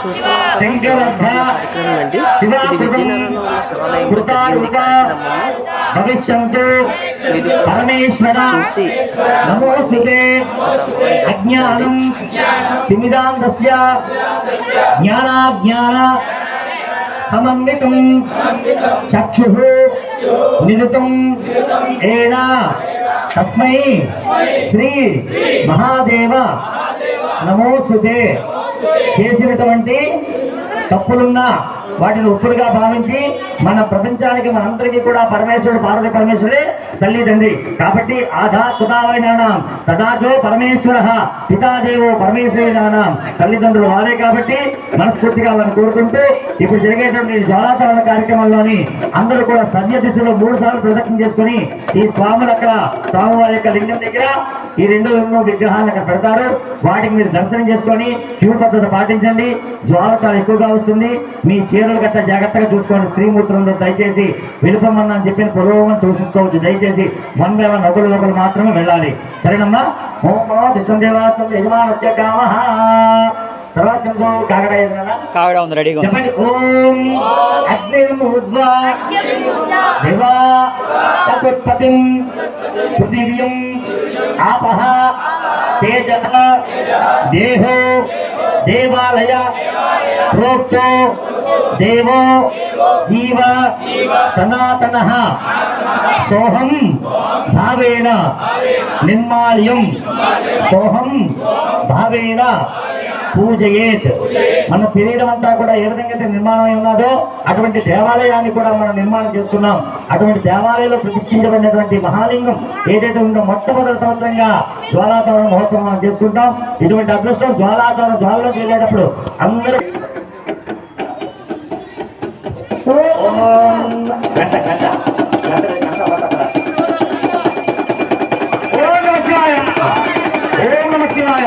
చూస్తున్నాం కార్యక్రమం అండి ఇది విజయనగరంలో ఉన్న శివాలయంలో జరిగింది కార్యక్రమం చూసి అజ్ఞానం తిమిదాంతస్య జ్ఞానాజ్ఞాన సమన్వితం చక్షు నిరుతం ఏనా తస్మై శ్రీ మహాదేవ నమోస్తుతే చేసినటువంటి తప్పులున్నా వాటిని ఉప్పుడుగా భావించి మన ప్రపంచానికి మనందరికీ కూడా పరమేశ్వరుడు పార్వతి పరమేశ్వరుడే తల్లిదండ్రి కాబట్టి ఆధా సుతావైనాం తదాచో పరమేశ్వర. పితాదేవో పరమేశ్వరునాం తల్లిదండ్రులు వారే కాబట్టి మనస్ఫూర్తిగా వారిని కోరుకుంటూ ఇప్పుడు జరిగేటువంటి జ్వాలాతరణ కార్యక్రమంలోని అందరూ కూడా సవ్య దిశలో మూడు సార్లు ప్రదక్షిణ చేసుకుని ఈ స్వాములు అక్కడ స్వామివారి యొక్క లింగం దగ్గర ఈ రెండు రెండు విగ్రహాలను అక్కడ పెడతారు. వాటికి మీరు దర్శనం చేసుకొని క్యూ పద్ధతి పాటించండి. జ్వాల చాలా ఎక్కువగా వస్తుంది. మీ చీరలు గట్ట జాగ్రత్తగా చూసుకోండి. స్త్రీమూర్తులందరూ దయచేసి వెళ్ళిపోమని చెప్పిన పూర్వం చూసుకోవచ్చు. దయచేసి వన్ బై వన్ ఒకరు ఒకరు మాత్రమే వెళ్ళాలి. సరేనమ్మా? ఓం నమో విష్ణుదేవాసం యజమానస్య కామః. సర్వచంద్రో కాగడ యజమాన. కావిడ ఉంది రెడీగా ఉంది. చెప్పండి. ఓం అగ్నిర్ముద్వా దివా. చతుర్పతిం పృథివ్యం. आपः तेजः देहो देवालय प्रोक्तो देवो जीव सनातनः सोहम भावेन निर्माल्यं सोहम भावेन పూజయేత్. మన శరీరం అంతా కూడా ఏ విధంగా అయితే నిర్మాణం అయి ఉన్నదో అటువంటి దేవాలయాన్ని కూడా మనం నిర్మాణం చేస్తున్నాం. అటువంటి దేవాలయంలో ప్రతిష్ఠించబడినటువంటి మహాలింగం ఏదైతే ఉందో మొట్టమొదటి సంవత్సరంగా జ్వాలాతవరణ మహోత్సవం మనం చేసుకుంటాం. ఇటువంటి అదృష్టం జ్వాలాతవరణ జ్వాలలో వెళ్ళేటప్పుడు అందరూ ఓం గంట గంట. నమ శివాయ.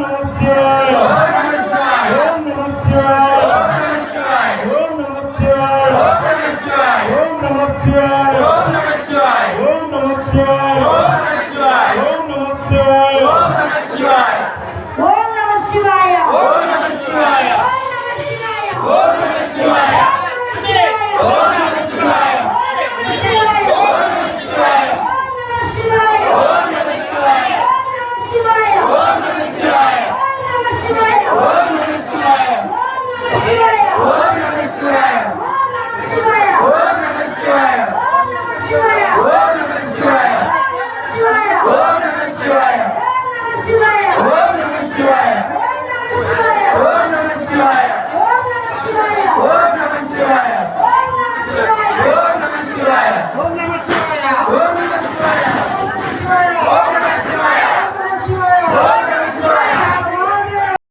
ওম নমঃ शिवाय